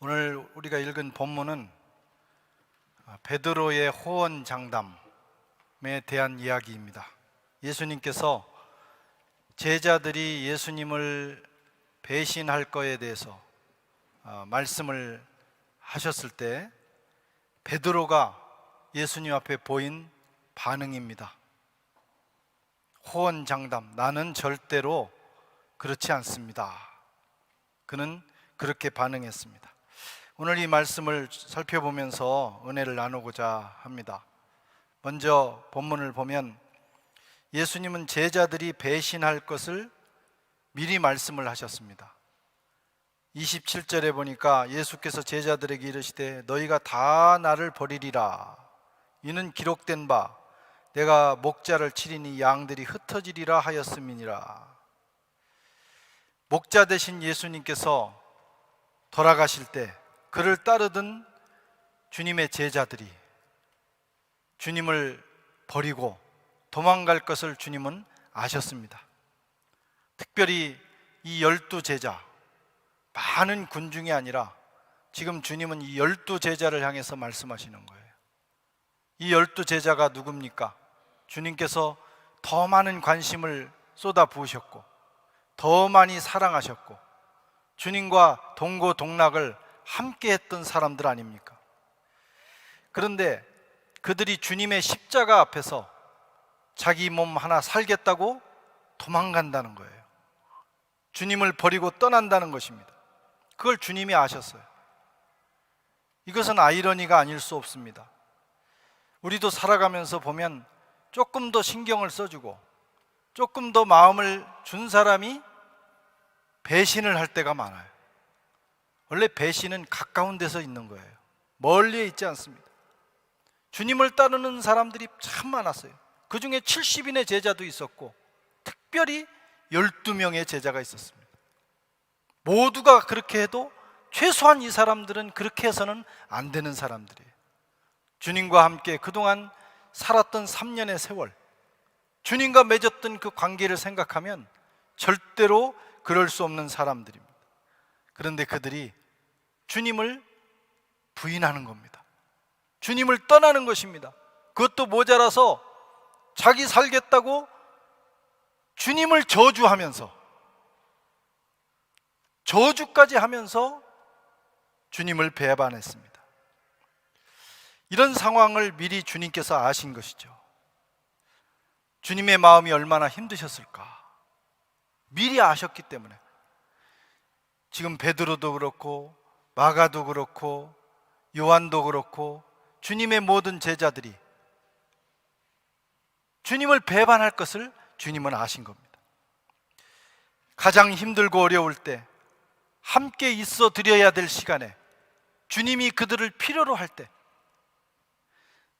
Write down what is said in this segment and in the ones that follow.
오늘 우리가 읽은 본문은 베드로의 호언 장담에 대한 이야기입니다. 예수님께서 제자들이 예수님을 배신할 거에 대해서 어, 말씀을 하셨을 때 베드로가 예수님 앞에 보인 반응입니다. 호언 장담, 나는 절대로 그렇지 않습니다. 그는 그렇게 반응했습니다. 오늘 이 말씀을 살펴보면서 은혜를 나누고자 합니다. 먼저 본문을 보면 예수님은 제자들이 배신할 것을 미리 말씀을 하셨습니다. 27절에 보니까 예수께서 제자들에게 이르시되 너희가 다 나를 버리리라. 이는 기록된 바 내가 목자를 치리니 양들이 흩어지리라 하였음이니라. 목자 되신 예수님께서 돌아가실 때 그를 따르던 주님의 제자들이 주님을 버리고 도망갈 것을 주님은 아셨습니다. 특별히 이 열두 제자, 많은 군중이 아니라 지금 주님은 이 열두 제자를 향해서 말씀하시는 거예요. 이 열두 제자가 누굽니까? 주님께서 더 많은 관심을 쏟아 부으셨고, 더 많이 사랑하셨고, 주님과 동고동락을 함께 했던 사람들 아닙니까? 그런데 그들이 주님의 십자가 앞에서 자기 몸 하나 살겠다고 도망간다는 거예요. 주님을 버리고 떠난다는 것입니다. 그걸 주님이 아셨어요. 이것은 아이러니가 아닐 수 없습니다. 우리도 살아가면서 보면 조금 더 신경을 써주고 조금 더 마음을 준 사람이 배신을 할 때가 많아요. 원래 배신은 가까운 데서 있는 거예요. 멀리에 있지 않습니다. 주님을 따르는 사람들이 참 많았어요. 그 중에 70인의 제자도 있었고, 특별히 12명의 제자가 있었습니다. 모두가 그렇게 해도 최소한 이 사람들은 그렇게 해서는 안 되는 사람들이에요. 주님과 함께 그동안 살았던 3년의 세월, 주님과 맺었던 그 관계를 생각하면 절대로 그럴 수 없는 사람들입니다. 그런데 그들이 주님을 부인하는 겁니다. 주님을 떠나는 것입니다. 그것도 모자라서 자기 살겠다고 주님을 저주하면서 저주까지 하면서 주님을 배반했습니다. 이런 상황을 미리 주님께서 아신 것이죠. 주님의 마음이 얼마나 힘드셨을까? 미리 아셨기 때문에 지금 베드로도 그렇고 마가도 그렇고 요한도 그렇고 주님의 모든 제자들이 주님을 배반할 것을 주님은 아신 겁니다. 가장 힘들고 어려울 때 함께 있어 드려야 될 시간에 주님이 그들을 필요로 할 때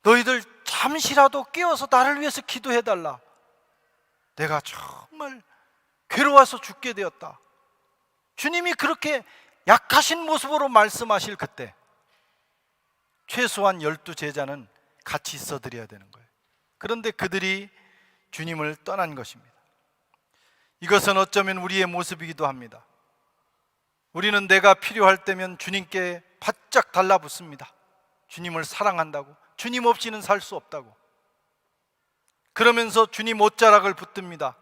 너희들 잠시라도 깨어서 나를 위해서 기도해 달라. 내가 정말 괴로워서 죽게 되었다. 주님이 그렇게 약하신 모습으로 말씀하실 그때 최소한 열두 제자는 같이 있어 드려야 되는 거예요. 그런데 그들이 주님을 떠난 것입니다. 이것은 어쩌면 우리의 모습이기도 합니다. 우리는 내가 필요할 때면 주님께 바짝 달라붙습니다. 주님을 사랑한다고. 주님 없이는 살 수 없다고. 그러면서 주님 옷자락을 붙듭니다.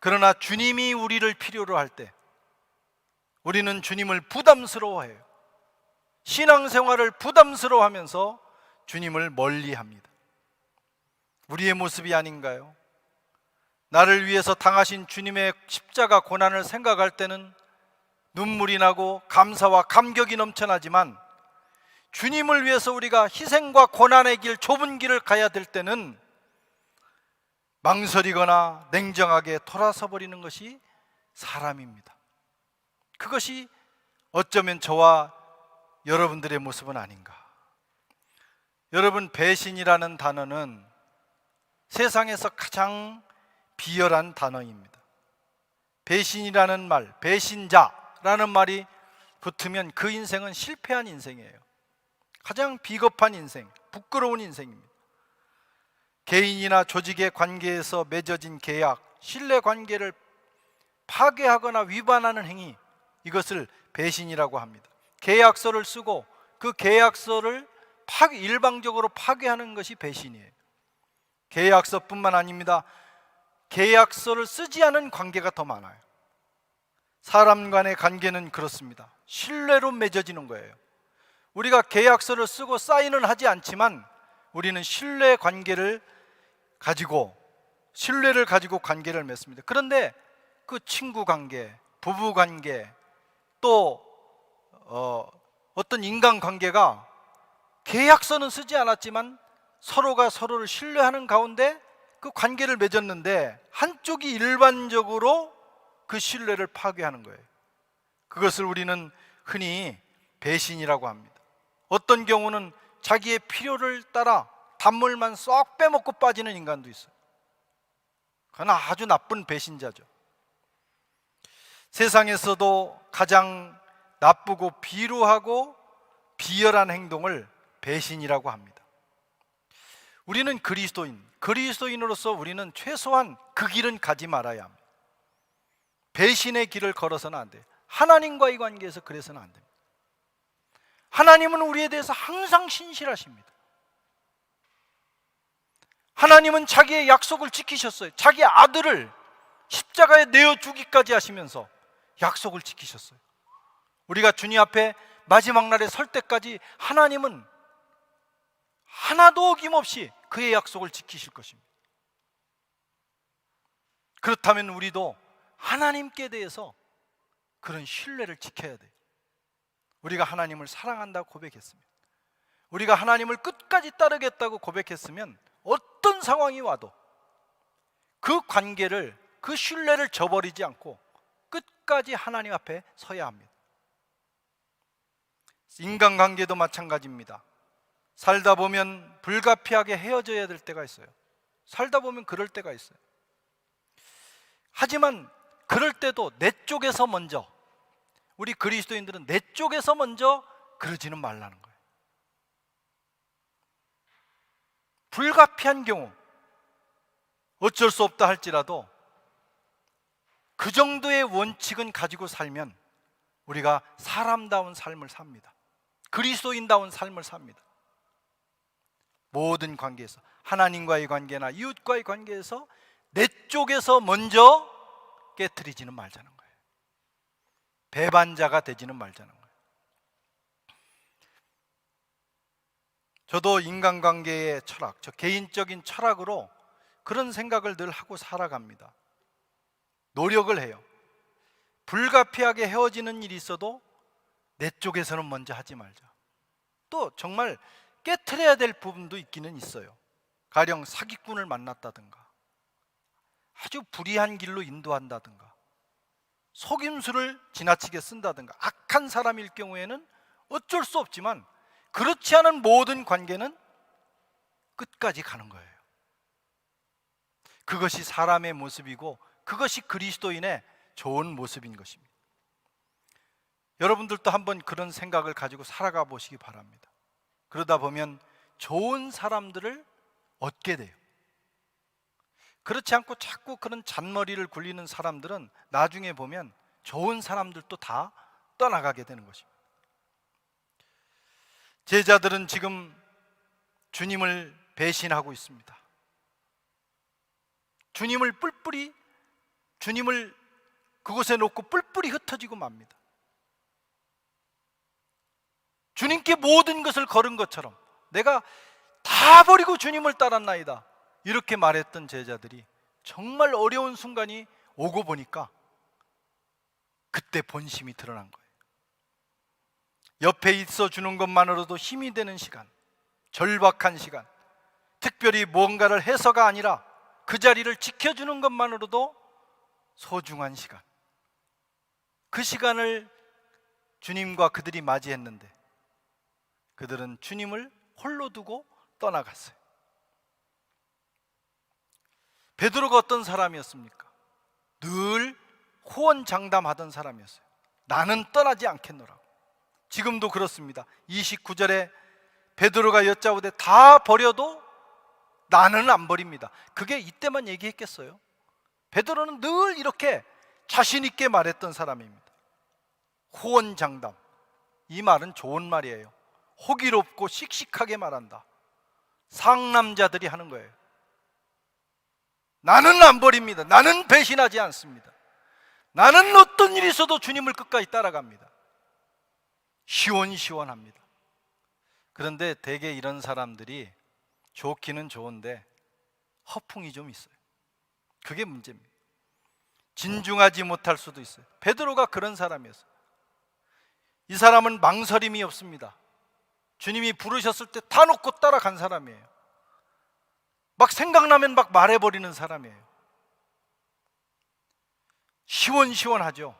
그러나 주님이 우리를 필요로 할 때 우리는 주님을 부담스러워해요. 신앙생활을 부담스러워하면서 주님을 멀리 합니다. 우리의 모습이 아닌가요? 나를 위해서 당하신 주님의 십자가 고난을 생각할 때는 눈물이 나고 감사와 감격이 넘쳐나지만 주님을 위해서 우리가 희생과 고난의 길, 좁은 길을 가야 될 때는 망설이거나 냉정하게 돌아서 버리는 것이 사람입니다. 그것이 어쩌면 저와 여러분들의 모습은 아닌가. 여러분, 배신이라는 단어는 세상에서 가장 비열한 단어입니다. 배신이라는 말, 배신자라는 말이 붙으면 그 인생은 실패한 인생이에요. 가장 비겁한 인생, 부끄러운 인생입니다. 개인이나 조직의 관계에서 맺어진 계약, 신뢰 관계를 파괴하거나 위반하는 행위, 이것을 배신이라고 합니다. 계약서를 쓰고 그 계약서를 파 일방적으로 파괴하는 것이 배신이에요. 계약서뿐만 아닙니다. 계약서를 쓰지 않은 관계가 더 많아요. 사람 간의 관계는 그렇습니다. 신뢰로 맺어지는 거예요. 우리가 계약서를 쓰고 사인을 하지 않지만 우리는 신뢰 관계를 가지고 신뢰를 가지고 관계를 맺습니다. 그런데 그 친구 관계, 부부 관계, 또 어, 어떤 인간 관계가 계약서는 쓰지 않았지만 서로가 서로를 신뢰하는 가운데 그 관계를 맺었는데 한쪽이 일반적으로 그 신뢰를 파괴하는 거예요. 그것을 우리는 흔히 배신이라고 합니다. 어떤 경우는 자기의 필요를 따라 단물만 쏙 빼먹고 빠지는 인간도 있어요. 그건 아주 나쁜 배신자죠. 세상에서도 가장 나쁘고 비루하고 비열한 행동을 배신이라고 합니다. 우리는 그리스도인, 그리스도인으로서 우리는 최소한 그 길은 가지 말아야 합니다. 배신의 길을 걸어서는 안 돼요. 하나님과의 관계에서 그래서는 안 됩니다. 하나님은 우리에 대해서 항상 신실하십니다. 하나님은 자기의 약속을 지키셨어요. 자기 아들을 십자가에 내어 주기까지 하시면서 약속을 지키셨어요. 우리가 주님 앞에 마지막 날에 설 때까지 하나님은 하나도 어김없이 그의 약속을 지키실 것입니다. 그렇다면 우리도 하나님께 대해서 그런 신뢰를 지켜야 돼요. 우리가 하나님을 사랑한다고 고백했습니다. 우리가 하나님을 끝까지 따르겠다고 고백했으면 어떤 상황이 와도 그 관계를 그 신뢰를 저버리지 않고 끝까지 하나님 앞에 서야 합니다. 인간관계도 마찬가지입니다. 살다 보면 불가피하게 헤어져야 될 때가 있어요. 살다 보면 그럴 때가 있어요. 하지만 그럴 때도 내 쪽에서 먼저 우리 그리스도인들은 내 쪽에서 먼저 그러지는 말라는 거예요. 불가피한 경우 어쩔 수 없다 할지라도 그 정도의 원칙은 가지고 살면 우리가 사람다운 삶을 삽니다. 그리스도인다운 삶을 삽니다. 모든 관계에서 하나님과의 관계나 이웃과의 관계에서 내 쪽에서 먼저 깨뜨리지는 말자는 거예요. 배반자가 되지는 말자는 거예요. 저도 인간관계의 철학, 저 개인적인 철학으로 그런 생각을 늘 하고 살아갑니다. 노력을 해요. 불가피하게 헤어지는 일이 있어도 내 쪽에서는 먼저 하지 말자. 또 정말 깨트려야 될 부분도 있기는 있어요. 가령 사기꾼을 만났다든가, 아주 불의한 길로 인도한다든가, 속임수를 지나치게 쓴다든가, 악한 사람일 경우에는 어쩔 수 없지만 그렇지 않은 모든 관계는 끝까지 가는 거예요. 그것이 사람의 모습이고 그것이 그리스도인의 좋은 모습인 것입니다. 여러분들도 한번 그런 생각을 가지고 살아가 보시기 바랍니다. 그러다 보면 좋은 사람들을 얻게 돼요. 그렇지 않고 자꾸 그런 잔머리를 굴리는 사람들은 나중에 보면 좋은 사람들도 다 떠나가게 되는 것입니다. 제자들은 지금 주님을 배신하고 있습니다. 주님을 뿔뿔이 주님을 그곳에 놓고 뿔뿔이 흩어지고 맙니다. 주님께 모든 것을 걸은 것처럼 내가 다 버리고 주님을 따랐나이다. 이렇게 말했던 제자들이 정말 어려운 순간이 오고 보니까 그때 본심이 드러난 거예요. 옆에 있어 주는 것만으로도 힘이 되는 시간, 절박한 시간, 특별히 뭔가를 해서가 아니라 그 자리를 지켜주는 것만으로도 소중한 시간. 그 시간을 주님과 그들이 맞이했는데 그들은 주님을 홀로 두고 떠나갔어요. 베드로가 어떤 사람이었습니까? 늘 호언장담하던 사람이었어요. 나는 떠나지 않겠노라고. 지금도 그렇습니다. 29절에 베드로가 여짜오되 다 버려도 나는 안 버립니다. 그게 이때만 얘기했겠어요? 베드로는 늘 이렇게 자신 있게 말했던 사람입니다. 호언장담. 이 말은 좋은 말이에요. 호기롭고 씩씩하게 말한다. 상남자들이 하는 거예요. 나는 안 버립니다. 나는 배신하지 않습니다. 나는 어떤 일이 있어도 주님을 끝까지 따라갑니다. 시원시원합니다. 그런데 대개 이런 사람들이 좋기는 좋은데 허풍이 좀 있어요. 그게 문제입니다. 진중하지 못할 수도 있어요. 베드로가 그런 사람이었어요. 이 사람은 망설임이 없습니다. 주님이 부르셨을 때 다 놓고 따라간 사람이에요. 막 생각나면 막 말해버리는 사람이에요. 시원시원하죠.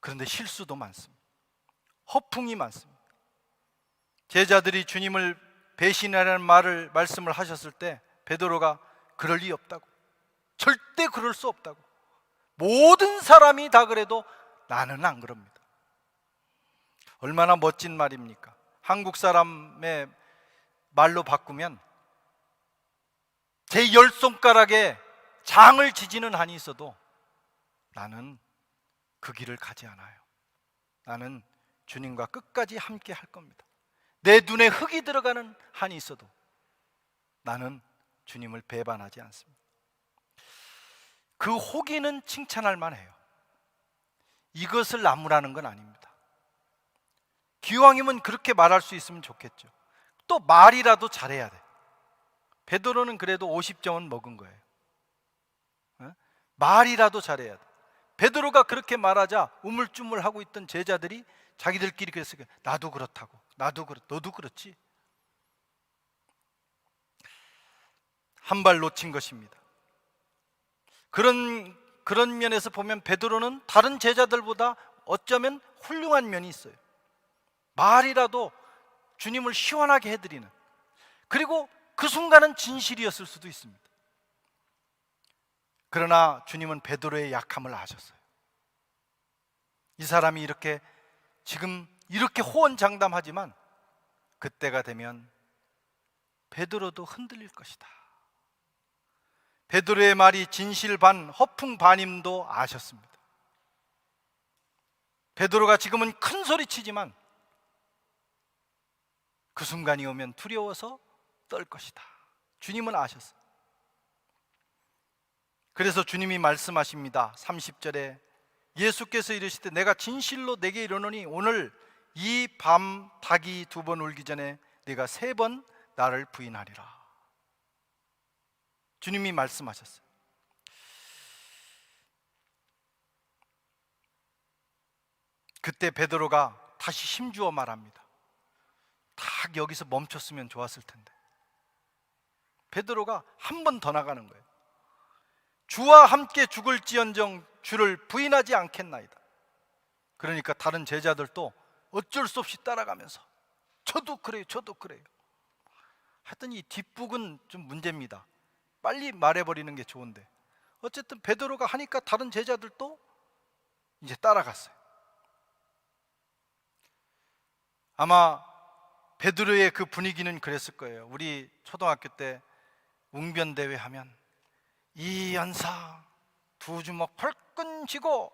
그런데 실수도 많습니다. 허풍이 많습니다. 제자들이 주님을 배신하라는 말을 말씀을 하셨을 때 베드로가 그럴 리 없다고. 절대 그럴 수 없다고. 모든 사람이 다 그래도 나는 안 그럽니다. 얼마나 멋진 말입니까? 한국 사람의 말로 바꾸면 제 열 손가락에 장을 지지는 한이 있어도 나는 그 길을 가지 않아요. 나는 주님과 끝까지 함께 할 겁니다. 내 눈에 흙이 들어가는 한이 있어도 나는 주님을 배반하지 않습니다. 그 호기는 칭찬할 만해요. 이것을 나무라는 건 아닙니다. 기왕이면 그렇게 말할 수 있으면 좋겠죠. 또 말이라도 잘해야 돼. 베드로는 그래도 50점은 먹은 거예요. 어? 말이라도 잘해야 돼. 베드로가 그렇게 말하자 우물쭈물하고 있던 제자들이 자기들끼리 그랬어요. 나도 그렇다고. 나도 그렇. 너도 그렇지. 한 발 놓친 것입니다. 그런 그런 면에서 보면 베드로는 다른 제자들보다 어쩌면 훌륭한 면이 있어요. 말이라도 주님을 시원하게 해드리는 그리고 그 순간은 진실이었을 수도 있습니다. 그러나 주님은 베드로의 약함을 아셨어요. 이 사람이 이렇게 지금 이렇게 호언장담하지만 그때가 되면 베드로도 흔들릴 것이다. 베드로의 말이 진실 반 허풍 반임도 아셨습니다. 베드로가 지금은 큰 소리 치지만 그 순간이 오면 두려워서 떨 것이다. 주님은 아셨어요. 그래서 주님이 말씀하십니다. 30절에 예수께서 이르시되 내가 진실로 내게 이르노니 오늘 이 밤 닭이 두 번 울기 전에 내가 세 번 나를 부인하리라. 주님이 말씀하셨어요. 그때 베드로가 다시 힘주어 말합니다. 딱 여기서 멈췄으면 좋았을 텐데. 베드로가 한 번 더 나가는 거예요. 주와 함께 죽을지언정 주를 부인하지 않겠나이다. 그러니까 다른 제자들도 어쩔 수 없이 따라가면서 저도 그래요, 저도 그래요. 이 뒷북은 좀 문제입니다. 빨리 말해버리는 게 좋은데 어쨌든 베드로가 하니까 다른 제자들도 이제 따라갔어요. 아마 베드로의 그 분위기는 그랬을 거예요. 우리 초등학교 때 웅변 대회 하면 이 연사 두 주먹 벌끈 쥐고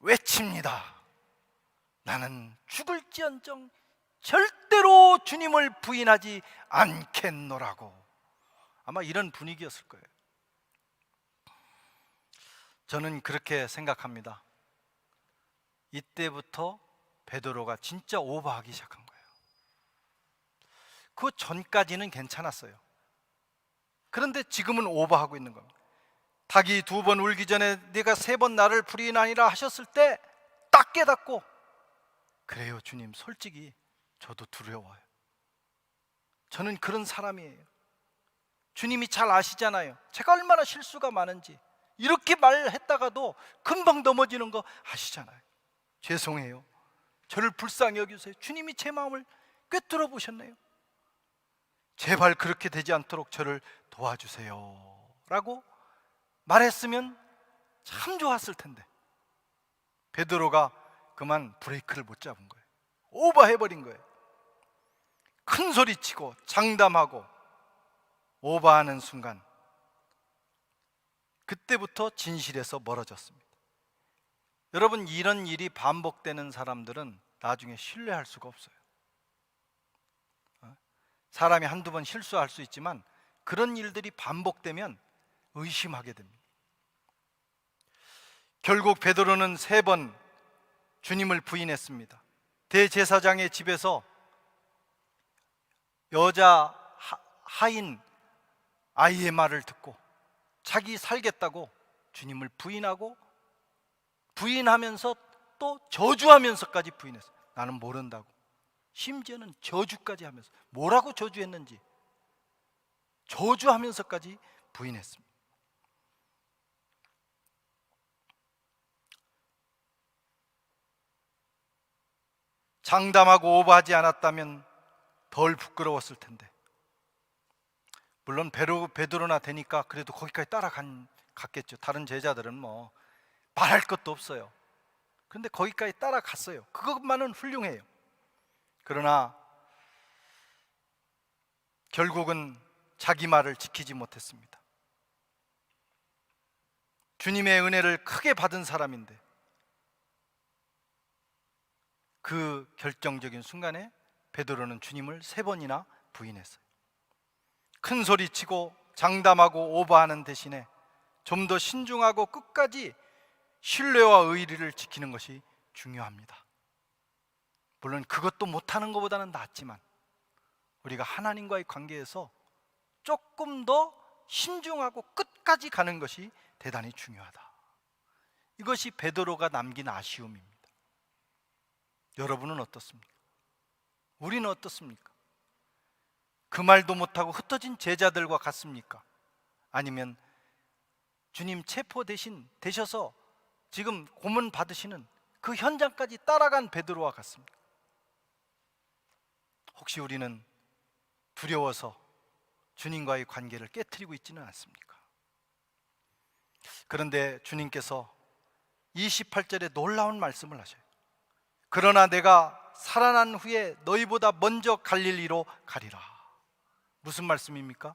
외칩니다. 나는 죽을지언정 절대로 주님을 부인하지 않겠노라고. 아마 이런 분위기였을 거예요. 저는 그렇게 생각합니다. 이때부터 베드로가 진짜 오버하기 시작한 거예요. 그 전까지는 괜찮았어요. 그런데 지금은 오버하고 있는 겁니다. 닭이 두 번 울기 전에 네가 세 번 나를 부인하니라 하셨을 때 딱 깨닫고 그래요 주님 솔직히 저도 두려워요. 저는 그런 사람이에요. 주님이 잘 아시잖아요. 제가 얼마나 실수가 많은지. 이렇게 말했다가도 금방 넘어지는 거 아시잖아요. 죄송해요. 저를 불쌍히 여기세요. 주님이 제 마음을 꿰뚫어 보셨네요. 제발 그렇게 되지 않도록 저를 도와주세요. 라고 말했으면 참 좋았을 텐데. 베드로가 그만 브레이크를 못 잡은 거예요. 오버해 버린 거예요. 큰 소리 치고 장담하고 오버하는 순간 그때부터 진실에서 멀어졌습니다. 여러분 이런 일이 반복되는 사람들은 나중에 신뢰할 수가 없어요. 어? 사람이 한두 번 실수할 수 있지만 그런 일들이 반복되면 의심하게 됩니다. 결국 베드로는 세 번 주님을 부인했습니다. 대제사장의 집에서 여자 하- 하인 아이의 말을 듣고 자기 살겠다고 주님을 부인하고 부인하면서 또 저주하면서까지 부인했어요. 나는 모른다고. 심지어는 저주까지 하면서 뭐라고 저주했는지 저주하면서까지 부인했습니다. 장담하고 오버하지 않았다면 덜 부끄러웠을 텐데. 물론 베로, 베드로나 되니까 그래도 거기까지 따라간 갔겠죠. 다른 제자들은 뭐 말할 것도 없어요. 그런데 거기까지 따라갔어요. 그것만은 훌륭해요. 그러나 결국은 자기 말을 지키지 못했습니다. 주님의 은혜를 크게 받은 사람인데 그 결정적인 순간에 베드로는 주님을 세 번이나 부인했어요. 큰 소리 치고 장담하고 오버하는 대신에 좀 더 신중하고 끝까지 신뢰와 의리를 지키는 것이 중요합니다. 물론 그것도 못하는 것보다는 낫지만 우리가 하나님과의 관계에서 조금 더 신중하고 끝까지 가는 것이 대단히 중요하다. 이것이 베드로가 남긴 아쉬움입니다. 여러분은 어떻습니까? 우리는 어떻습니까? 그 말도 못하고 흩어진 제자들과 같습니까? 아니면 주님 체포 대신 되셔서 지금 고문 받으시는 그 현장까지 따라간 베드로와 같습니까? 혹시 우리는 두려워서 주님과의 관계를 깨뜨리고 있지는 않습니까? 그런데 주님께서 28절에 놀라운 말씀을 하셔요. 그러나 내가 살아난 후에 너희보다 먼저 갈릴리로 가리라. 무슨 말씀입니까?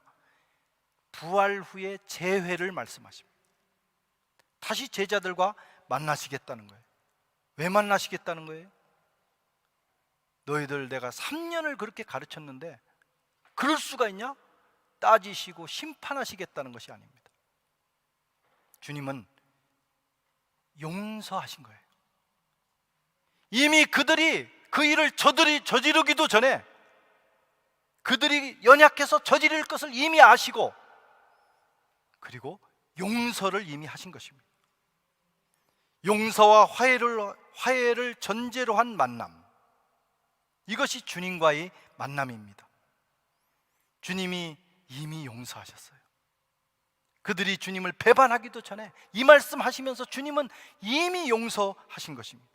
부활 후에 재회를 말씀하십니다. 다시 제자들과 만나시겠다는 거예요. 왜 만나시겠다는 거예요? 너희들 내가 3년을 그렇게 가르쳤는데 그럴 수가 있냐? 따지시고 심판하시겠다는 것이 아닙니다. 주님은 용서하신 거예요. 이미 그들이 그 일을 저들이 저지르기도 전에 그들이 연약해서 저지를 것을 이미 아시고 그리고 용서를 이미 하신 것입니다. 용서와 화해를 화해를 전제로 한 만남. 이것이 주님과의 만남입니다. 주님이 이미 용서하셨어요. 그들이 주님을 배반하기도 전에 이 말씀 하시면서 주님은 이미 용서하신 것입니다.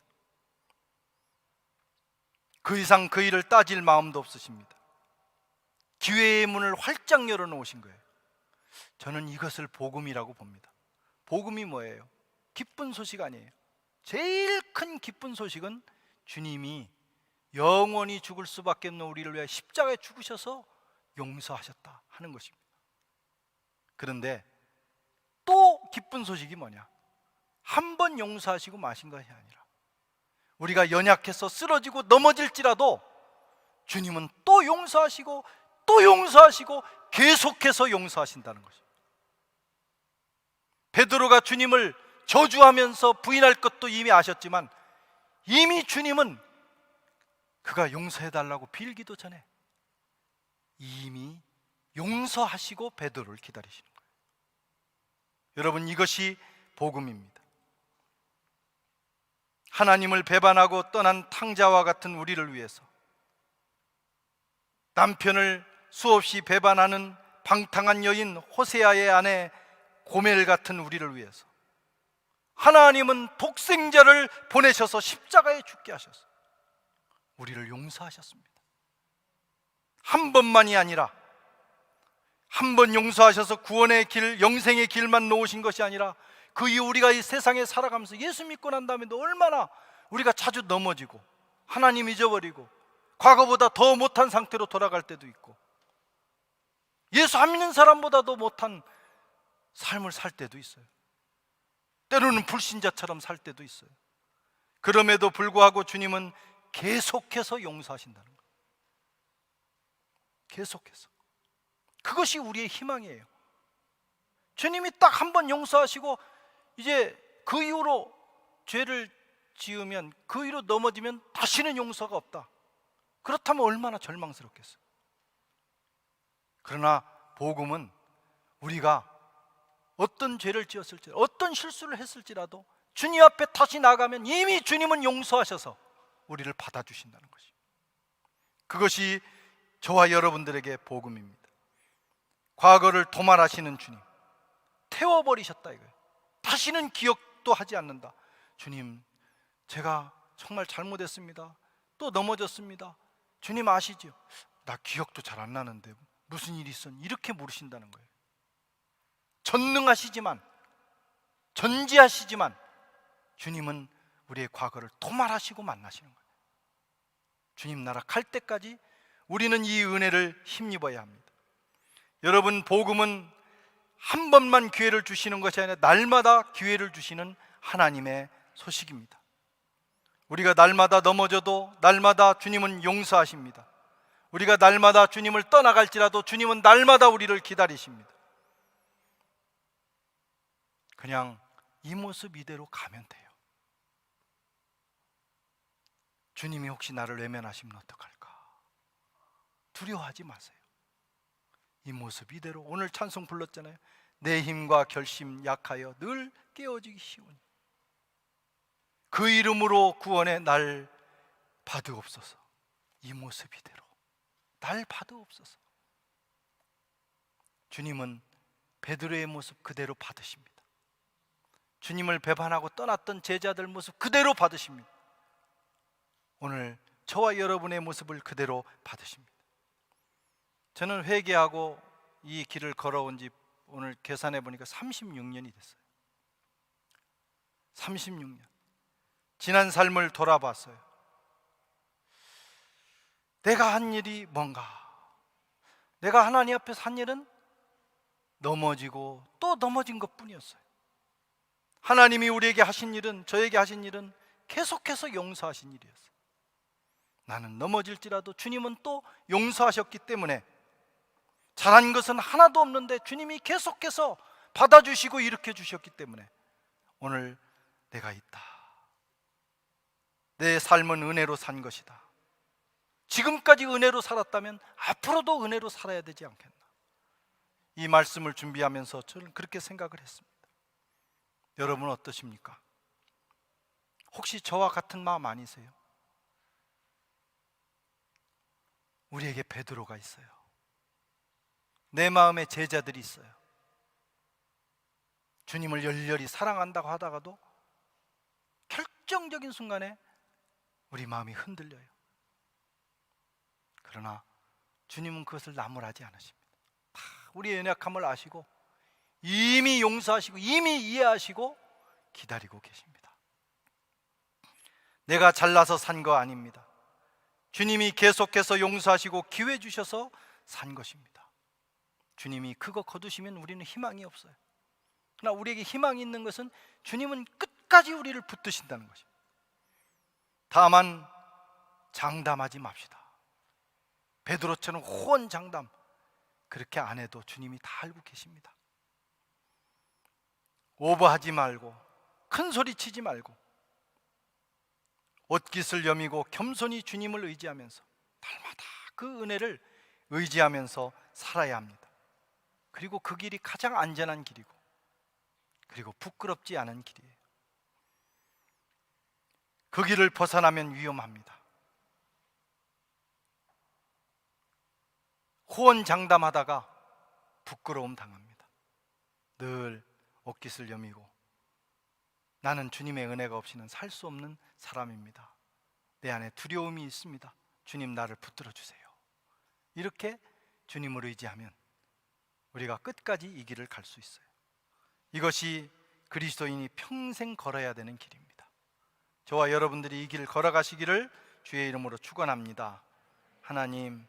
그 이상 그 일을 따질 마음도 없으십니다. 기회의 문을 활짝 열어 놓으신 거예요. 저는 이것을 복음이라고 봅니다. 복음이 뭐예요? 기쁜 소식 아니에요. 제일 큰 기쁜 소식은 주님이 영원히 죽을 수밖에 없는 우리를 위해 십자가에 죽으셔서 용서하셨다 하는 것입니다. 그런데 또 기쁜 소식이 뭐냐? 한 번 용서하시고 마신 것이 아니라 우리가 연약해서 쓰러지고 넘어질지라도 주님은 또 용서하시고 또 용서하시고 계속해서 용서하신다는 것입니다. 베드로가 주님을 저주하면서 부인할 것도 이미 아셨지만 이미 주님은 그가 용서해 달라고 빌기도 전에 이미 용서하시고 베드로를 기다리시는 거예요. 여러분 이것이 복음입니다. 하나님을 배반하고 떠난 탕자와 같은 우리를 위해서 남편을 수없이 배반하는 방탕한 여인 호세아의 아내 고멜 같은 우리를 위해서 하나님은 독생자를 보내셔서 십자가에 죽게 하셨어요. 우리를 용서하셨습니다. 한 번만이 아니라 한 번 용서하셔서 구원의 길, 영생의 길만 놓으신 것이 아니라 그 이후 우리가 이 세상에 살아가면서 예수 믿고 난 다음에도 얼마나 우리가 자주 넘어지고 하나님 잊어버리고 과거보다 더 못한 상태로 돌아갈 때도 있고 예수 안 믿는 사람보다도 못한 삶을 살 때도 있어요. 때로는 불신자처럼 살 때도 있어요. 그럼에도 불구하고 주님은 계속해서 용서하신다는 거예요. 계속해서. 그것이 우리의 희망이에요. 주님이 딱 한 번 용서하시고 이제 그 이후로 죄를 지으면 그 이후로 넘어지면 다시는 용서가 없다. 그렇다면 얼마나 절망스럽겠어요. 그러나 복음은 우리가 어떤 죄를 지었을지 어떤 실수를 했을지라도 주님 앞에 다시 나가면 이미 주님은 용서하셔서 우리를 받아주신다는 것이 그것이 저와 여러분들에게 복음입니다. 과거를 도말하시는 주님 태워버리셨다 이거예요. 다시는 기억도 하지 않는다. 주님, 제가 정말 잘못했습니다. 또 넘어졌습니다. 주님 아시죠? 나 기억도 잘 안 나는데 무슨 일이 있었니? 이렇게 물으신다는 거예요. 전능하시지만 전지하시지만 주님은 우리의 과거를 도말하시고 만나시는 거예요. 주님 나라 갈 때까지 우리는 이 은혜를 힘입어야 합니다. 여러분 복음은 한 번만 기회를 주시는 것이 아니라 날마다 기회를 주시는 하나님의 소식입니다. 우리가 날마다 넘어져도 날마다 주님은 용서하십니다. 우리가 날마다 주님을 떠나갈지라도 주님은 날마다 우리를 기다리십니다. 그냥 이 모습 이대로 가면 돼요. 주님이 혹시 나를 외면하시면 어떡할까? 두려워하지 마세요. 이 모습 이대로 오늘 찬송 불렀잖아요. 내 힘과 결심 약하여 늘 깨어지기 쉬우니 그 이름으로 구원의 날 받으옵소서. 이 모습 이대로 날 받으옵소서. 주님은 베드로의 모습 그대로 받으십니다. 주님을 배반하고 떠났던 제자들 모습 그대로 받으십니다. 오늘 저와 여러분의 모습을 그대로 받으십니다. 저는 회개하고 이 길을 걸어온 지 오늘 계산해 보니까 36년이 됐어요. 36년. 지난 삶을 돌아봤어요. 내가 한 일이 뭔가? 내가 하나님 앞에서 한 일은 넘어지고 또 넘어진 것 뿐이었어요. 하나님이 우리에게 하신 일은, 저에게 하신 일은 계속해서 용서하신 일이었어요. 나는 넘어질지라도 주님은 또 용서하셨기 때문에 잘한 것은 하나도 없는데 주님이 계속해서 받아주시고 일으켜 주셨기 때문에 오늘 내가 있다. 내 삶은 은혜로 산 것이다. 지금까지 은혜로 살았다면 앞으로도 은혜로 살아야 되지 않겠나. 이 말씀을 준비하면서 저는 그렇게 생각을 했습니다. 여러분 어떠십니까? 혹시 저와 같은 마음 아니세요? 우리에게 베드로가 있어요. 내 마음에 제자들이 있어요. 주님을 열렬히 사랑한다고 하다가도 결정적인 순간에 우리 마음이 흔들려요. 그러나 주님은 그것을 나무라지 않으십니다. 다 우리의 연약함을 아시고 이미 용서하시고 이미 이해하시고 기다리고 계십니다. 내가 잘나서 산 거 아닙니다. 주님이 계속해서 용서하시고 기회 주셔서 산 것입니다. 주님이 그거 거두시면 우리는 희망이 없어요. 그러나 우리에게 희망이 있는 것은 주님은 끝까지 우리를 붙드신다는 것입니다. 다만 장담하지 맙시다. 베드로처럼 호언장담 그렇게 안 해도 주님이 다 알고 계십니다. 오버하지 말고 큰 소리 치지 말고 옷깃을 여미고 겸손히 주님을 의지하면서 날마다 그 은혜를 의지하면서 살아야 합니다. 그리고 그 길이 가장 안전한 길이고 그리고 부끄럽지 않은 길이에요. 그 길을 벗어나면 위험합니다. 호언장담하다가 부끄러움 당합니다. 늘 옷깃을 여미고 나는 주님의 은혜가 없이는 살 수 없는 사람입니다. 내 안에 두려움이 있습니다. 주님 나를 붙들어 주세요. 이렇게 주님을 의지하면 우리가 끝까지 이 길을 갈 수 있어요. 이것이 그리스도인이 평생 걸어야 되는 길입니다. 저와 여러분들이 이 길을 걸어가시기를 주의 이름으로 축원합니다. 하나님